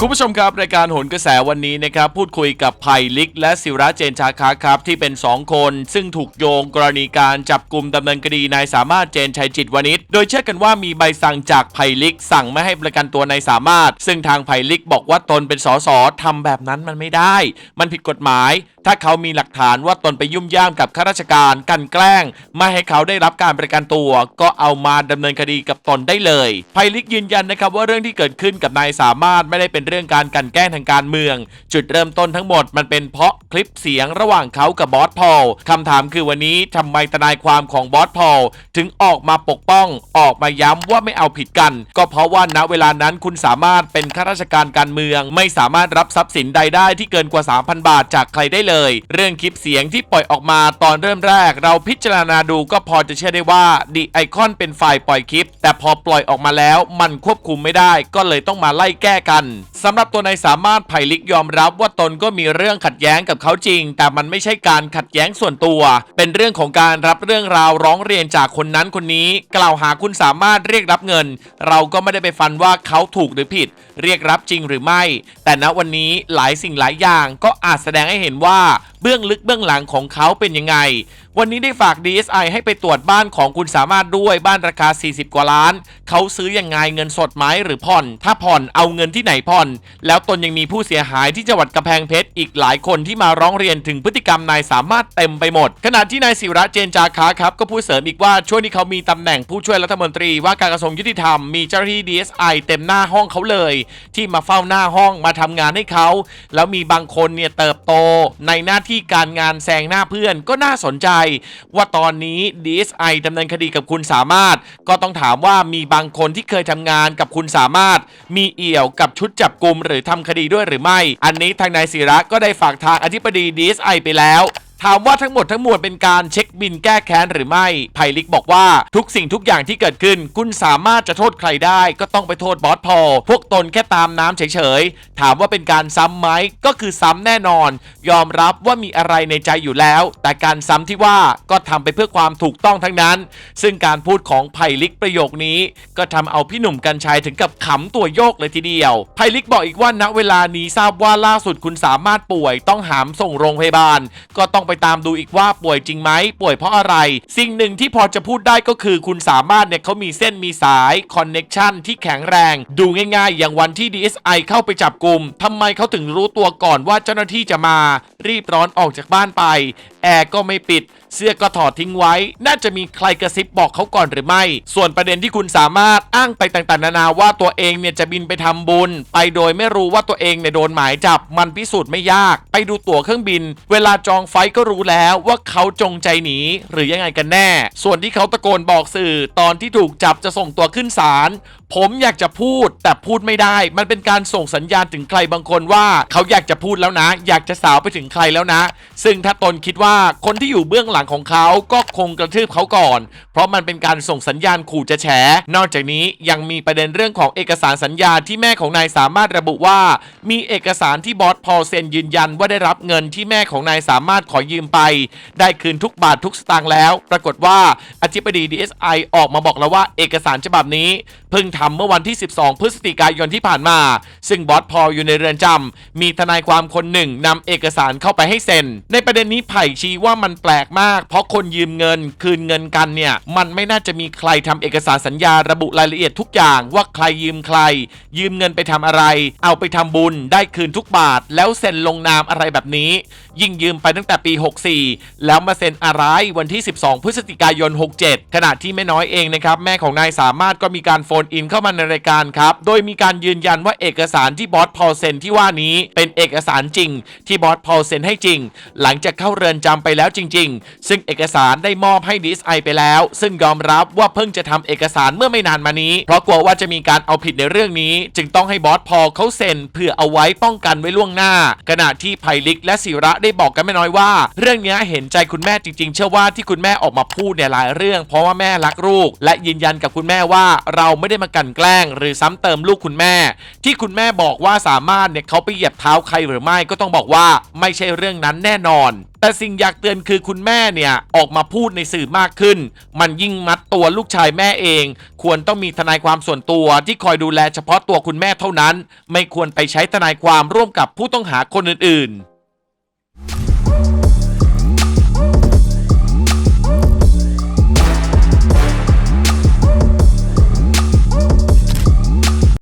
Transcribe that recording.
คุณผู้ชมครับรายการโหนกระแสวันนี้นะครับพูดคุยกับไผ่ลิก และศิระเจนชาคาครับที่เป็น 2 คน ซึ่งถูกโยงกรณีการจับกลุ่มดำเนินคดีนายสามารถเจนชัยจิตวณิชโดยเชื่อกันว่ามีใบสั่งจากไผ่ลิก สั่งไม่ให้ประกันตัวนายสามารถ ซึ่งทางไผ่ลิกบอกว่าตนเป็นสสทำแบบนั้นมันไม่ได้ มันผิดกฎหมาย ถ้าเขามีหลักฐานว่าตนไปยุ่มย่ามกับข้าราชการกันแกล้ง ไม่ให้เขาได้รับการประกันตัว ก็เอามาดำเนินคดีกับตนได้เลยไพลิกยืนยันนะครับว่าเรื่องที่เกิดขึ้นกับนายสามารถไม่ได้เป็นเรื่องการกันแกล้งทางการเมือง จุดเริ่มต้นทั้งหมดมันเป็นเพราะคลิปเสียงระหว่างเขากับบอสพอลคำถามคือวันนี้ทำไมทนายความของบอสพอลถึงออกมาปกป้องออกมาย้ำว่าไม่เอาผิดกัน ก็เพราะว่าณเวลานั้นคุณสามารถเป็นข้าราชการการเมือง ไม่สามารถรับทรัพย์สินใดได้ที่เกินกว่า 3,000 บาทจากใครได้เลย เรื่องคลิปเสียงที่ปล่อยออกมาตอนเริ่มแรก เราพิจารณาดูก็พอจะเชื่อได้ว่าดีไอคอนเป็นฝ่ายปล่อยคลิป แต่พอปล่อยออกมาแล้วมันควบคุมไม่ได้ ก็เลยต้องมาไล่แก้กันสำหรับตัวนายสามารถไผ่ลิกยอมรับว่าตนก็มีเรื่องขัดแย้งกับเขาจริง แต่มันไม่ใช่การขัดแย้งส่วนตัว เป็นเรื่องของการรับเรื่องราวร้องเรียนจากคนนั้นคนนี้ กล่าวหาคุณสามารถเรียกรับเงิน เราก็ไม่ได้ไปฟันว่าเขาถูกหรือผิด เรียกรับจริงหรือไม่ แต่ณวันนี้หลายสิ่งหลายอย่างก็อาจแสดงให้เห็นว่าเบื้องลึกเบื้องหลังของเขาเป็นยังไง วันนี้ได้ฝาก DSI ให้ไปตรวจบ้านของคุณสามารถด้วยบ้านราคา 40 กว่าล้าน เขาซื้อยังไงเงินสดไหมหรือผ่อน ถ้าผ่อนเอาเงินที่ไหนผ่อน แล้วตนยังมีผู้เสียหายที่จังหวัดกำแพงเพชรอีกหลายคนที่มาร้องเรียนถึงพฤติกรรมนายสามารถเต็มไปหมด ขณะที่นายศิระเจนจาคาครับก็พูดเสริมอีกว่าช่วงที่เขามีตำแหน่งผู้ช่วยรัฐมนตรีว่าการกระทรวงยุติธรรมมีเจ้าหน้าที่ DSI เต็มหน้าห้องเขาเลย ที่มาเฝ้าหน้าห้องมาทำงานให้เขาแล้วมีบางคนเนี่ยเติบโตในหน้าที่การงานแซงหน้าเพื่อนก็น่าสนใจว่าตอนนี้ DSI ดำเนินคดีกับคุณสามารถ ก็ต้องถามว่ามีบางคนที่เคยทำงานกับคุณสามารถ มีเอี่ยวกับชุดจับกลุ่มหรือทำคดีด้วยหรือไม่ อันนี้ทางนายศิระก็ได้ฝากทางอธิบดี DSI ไปแล้ว ถามว่าทั้งหมดทั้งมวลเป็นการเช็คบินแก้แค้นหรือไม่ไผ่ลิกบอกว่าทุกสิ่งทุกอย่างที่เกิดขึ้น คุณสามารถจะโทษใครได้ ก็ต้องไปโทษบอสพอลพวกตนแค่ตามน้ำเฉยๆ ถามว่าเป็นการซ้ำไหมก็คือซ้ำแน่นอน ยอมรับว่ามีอะไรในใจอยู่แล้ว แต่การซ้ำที่ว่าก็ทำไปเพื่อความถูกต้องทั้งนั้น ซึ่งการพูดของไผ่ลิกประโยคนี้ ก็ทำเอาพี่หนุ่มกัญชัยถึงกับขำตัวโยกเลยทีเดียวไผ่ลิกบอกอีกว่าณเวลานี้ทราบว่าล่าสุดคุณสามารถป่วย ต้องหามส่งโรงพยาบาลก็ต้องไปตามดูอีกว่าป่วยจริงไหมป่วยเพราะอะไร สิ่งหนึ่งที่พอจะพูดได้ก็คือคุณสามารถเนี่ยเขามีเส้นมีสายคอนเน็กชันที่แข็งแรง ดูง่ายๆ อย่างวันที่ DSI เข้าไปจับกลุ่มทำไมเขาถึงรู้ตัวก่อนว่าเจ้าหน้าที่จะมา รีบร้อนออกจากบ้านไป แอร์ก็ไม่ปิดเสื้อก็ถอดทิ้งไว้ น่าจะมีใครกระซิบบอกเขาก่อนหรือไม่ ส่วนประเด็นที่คุณสามารถอ้างไปต่างๆ นานาว่าตัวเองเนี่ยจะบินไปทำบุญ ไปโดยไม่รู้ว่าตัวเองเนี่ยโดนหมายจับมันพิสูจน์ไม่ยาก ไปดูตั๋วเครื่องบิน เวลาจองไฟล์ก็รู้แล้วว่าเขาจงใจหนีหรือยังไงกันแน่ ส่วนที่เขาตะโกนบอกสื่อ ตอนที่ถูกจับจะส่งตัวขึ้นศาลผมอยากจะพูดแต่พูดไม่ได้ มันเป็นการส่งสัญญาณถึงใครบางคนว่าเขาอยากจะพูดแล้วนะ อยากจะสาวไปถึงใครแล้วนะ ซึ่งถ้าตนคิดว่าคนที่อยู่เบื้องหลังของเขาก็คงกระทืบเขาก่อน เพราะมันเป็นการส่งสัญญาณขู่จะแฉ นอกจากนี้ยังมีประเด็นเรื่องของเอกสารสัญญาที่แม่ของนายสามารถระบุว่า มีเอกสารที่บอสพอเซ็นยืนยันว่าได้รับเงินที่แม่ของนายสามารถขอยืมไป ได้คืนทุกบาททุกสตางค์แล้ว ปรากฏว่าอธิบดี DSI ออกมาบอกแล้วว่าเอกสารฉบับนี้ เพิ่งทำเมื่อวันที่ 12 พฤศจิกายนที่ผ่านมา ซึ่งบอสพออยู่ในเรือนจำมีทนายความคนหนึ่งนำเอกสารเข้าไปให้เซ็น ในประเด็นนี้ไผ่ชี้ว่ามันแปลกมากเพราะคนยืมเงินคืนเงินกันเนี่ย มันไม่น่าจะมีใครทำเอกสารสัญญาระบุรายละเอียดทุกอย่างว่าใครยืมใคร ยืมเงินไปทำอะไร เอาไปทำบุญได้คืนทุกบาท แล้วเซ็นลงนามอะไรแบบนี้ ยิ่งยืมไปตั้งแต่ปี 64 แล้วมาเซ็นอะไรวันที่ 12 พฤศจิกายน 67 ขณะที่แม่น้อยเองนะครับแม่ของนายสามารถก็มีการโฟนอินเข้ามาในรายการครับโดยมีการยืนยันว่าเอกสารที่บอสพอลเซ็นที่ว่านี้เป็นเอกสารจริง ที่บอสพอลเซ็นให้จริง หลังจากเข้าเรือนจำไปแล้วจริง ๆ ซึ่งเอกสารได้มอบให้ดีไอไปแล้ว ซึ่งยอมรับว่าเพิ่งจะทำเอกสารเมื่อไม่นานมานี้ เพราะกลัวว่าจะมีการเอาผิดในเรื่องนี้ จึงต้องให้บอสพอเขาเซ็นเพื่อเอาไว้ป้องกันไว้ล่วงหน้า ขณะที่ไพลิกและศิระได้บอกกันไม่น้อยว่า เรื่องนี้เห็นใจคุณแม่จริง ๆ เชื่อว่าที่คุณแม่ออกมาพูดเนี่ยหลายเรื่อง เพราะว่าแม่รักลูก และยืนยันกับคุณแม่ว่าเราไม่ได้มากันแกล้ง หรือซ้ำเติมลูกคุณแม่ ที่คุณแม่บอกว่าสามารถเนี่ยเขาไปเหยียบเท้าใครหรือไม่ก็ต้องบอกว่าไม่ใช่เรื่องนั้นแน่นอน แต่สิ่งอยากเตือนคือคุณแม่เนี่ยออกมาพูดในสื่อมากขึ้น มันยิ่งมัดตัวลูกชายแม่เอง ควรต้องมีทนายความส่วนตัวที่คอยดูแลเฉพาะตัวคุณแม่เท่านั้น ไม่ควรไปใช้ทนายความร่วมกับผู้ต้องหาคนอื่นๆ